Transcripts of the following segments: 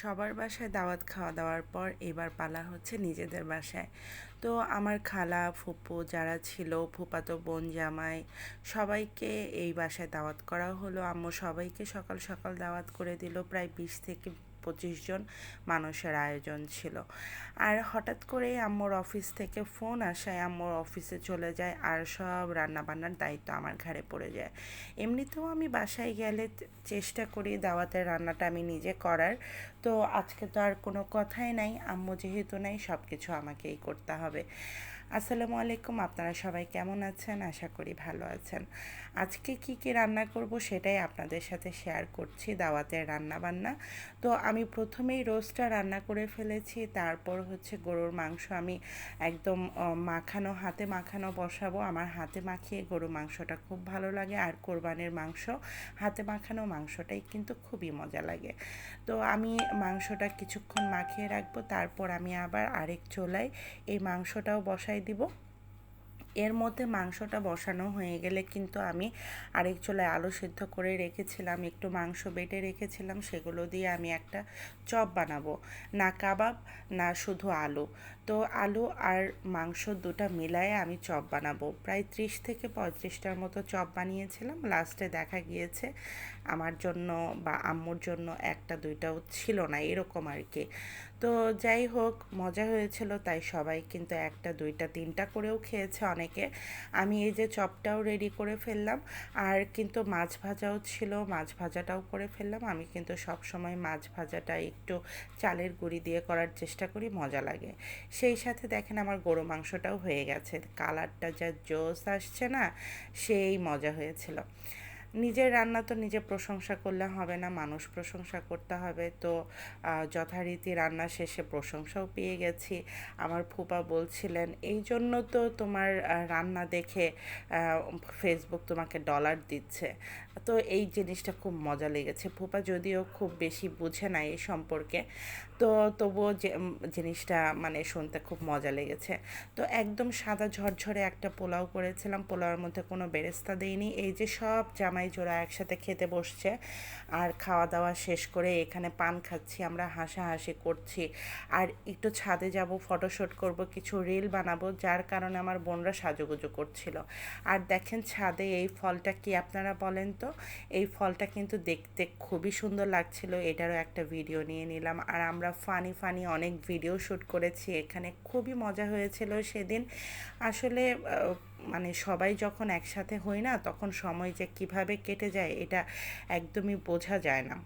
সবার বাসায় দাওয়াত খাওয়া দাওয়ার পর এবার পালা হচ্ছে নিজেদের বাসায়। তো আমার খালা, ফুপু যারা ছিল, ফুপাতো বোন, জামাই, সবাইকে এই বাসায় দাওয়াত করা হলো। আম্মু সবাইকে সকাল সকাল দাওয়াত করে দিল, প্রায় বিশ থেকে পঁচিশ জন মানুষের আয়োজন ছিল। আর হঠাৎ করেই আম্মুর অফিস থেকে ফোন আসায় আম্মুর অফিসে চলে যায় আর সব রান্নাবান্নার দায়িত্ব আমার ঘাড়ে পড়ে যায়। এমনিতেও আমি বাসায় গেলে চেষ্টা করি দাওয়াতের রান্নাটা আমি নিজে করার। তো আজকে তো আর কোনো কথাই নাই, আম্মু যেহেতু নাই সব কিছু আমাকেই করতে হবে। আসসালামু আলাইকুম, আপনারা সবাই কেমন আছেন? আশা করি ভালো আছেন। আজকে কি কি রান্না করব সেটাই আপনাদের সাথে শেয়ার করছি দাওয়াতের রান্না বান্না তো আমি প্রথমেই রোস্টটা রান্না করে ফেলেছি, তারপর হচ্ছে গরুর মাংস আমি একদম মাখানো, হাতে মাখানো বসাবো। আমার হাতে মাখিয়ে গরু মাংসটা খুব ভালো লাগে আর কোরবানির মাংস, হাতে মাখানো মাংসটাই কিন্তু খুবই মজা লাগে। তো আমি মাংসটা কিছুক্ষণ মাখিয়ে রাখব, তারপর আমি আবার আরেক চোলায় এই মাংসটাও বসাই দিব। এর মধ্যে মাংসটা বসানো হয়ে গেলে কিন্তু আমি আরেক চুলায় আলু সিদ্ধ করে রেখেছিলাম, একটু মাংস বেটে রেখেছিলাম, সেগুলো দিয়ে আমি একটা চপ বানাবো। না কাবাব, না শুধু আলু। তো আলু আর মাংস দুটা মিলায়ে আমি চপ বানাবো। প্রায় ত্রিশ থেকে পঁয়ত্রিশটার মতো চপ বানিয়েছিলাম। লাস্টে দেখা গিয়েছে আমার জন্য বা আম্মুর জন্য একটা, দুইটাও ছিল না, এরকম আর কি। তো যাই হোক, মজা হয়েছিল, তাই সবাই কিন্তু একটা, দুইটা, তিনটা করেও খেয়েছে। অনেকে আমি এই যে চপটাও রেডি করে ফেললাম। আর কিন্তু মাছ ভাজাও ছিল, মাছ ভাজাটাও করে ফেললাম। আমি কিন্তু সব সময় মাছ ভাজাটা একটু চালের গুঁড়ি দিয়ে করার চেষ্টা করি, মজা লাগে। সেই সাথে দেখেন আমার গরু মাংসটাও হয়ে গেছে। কালারটা যা জোস আসছে না, সেই মজা হয়েছিল। নিজের রান্না তো নিজে প্রশংসা করলে হবে না, মানুষ প্রশংসা করতে হবে। তো যথারীতি রান্না শেষে প্রশংসাও পেয়ে গেছি। আমার ফুপা বলছিলেন, এই জন্য তো তোমার রান্না দেখে ফেসবুক তোমাকে ডলার দিচ্ছে। তো এই জিনিসটা খুব মজা লেগেছে। ফুপা যদিও খুব বেশি বুঝে না এই সম্পর্কে। তো তবুও যে জিনিসটা মানে শুনতে খুব মজা লেগেছে। তো একদম সাদা ঝরঝরে একটা পোলাও করেছিলাম। পোলাওয়ের মধ্যে কোনো বেরেস্তা দেইনি। এই যে সব জামাই জোড়া একসাথে খেতে বসছে আর খাওয়া দাওয়া শেষ করে এখানে পান খাচ্ছি, আমরা হাসাহাসি করছি। আর একটু ছাদে যাব ফটোশ্যুট করব, কিছু রিল বানাবো, যার কারণে আমার বোনরা সাজুগুজু করছিল। আর দেখেন ছাদে এই ফলটা কি আপনারা বলেন তো? এই ফলটা কিন্তু দেখতে খুবই সুন্দর লাগছিল। এটারও একটা ভিডিও নিয়ে নিলাম। আর আমরা ফানি ফানি অনেক ভিডিও শ্যুট করেছি, এখানে খুবই মজা হয়েছিল সেদিন। আসলে মানে সবাই যখন একসাথে হই না, তখন সময় যে কীভাবে কেটে যায়, এটা একদমই বোঝা যায় না।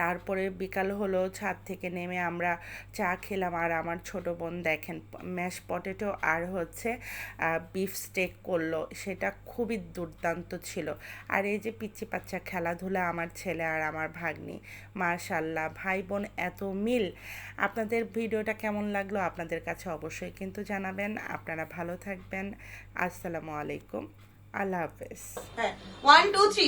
তারপরে বিকাল হলো, ছাদ থেকে নেমে আমরা চা খেলাম। আর আমার ছোট বোন দেখেন, ম্যাশ পটেটো আর হচ্ছে বিফ স্টেক করল। সেটা খুবই দুর্দান্ত ছিল। আর এই যে পিচ্ছি পাচ্চা খেলাধুলা আমার ছেলে আর আমার ভাগ্নি মার্শাল্লাহ ভাই বোন এত মিল। আপনাদের ভিডিওটা কেমন লাগল আপনাদের কাছে অবশ্যই কিন্তু জানাবেন। আপনারা ভালো থাকবেন। আসসালামু আলাইকুম। আল্লাহ হাফেজ। One two three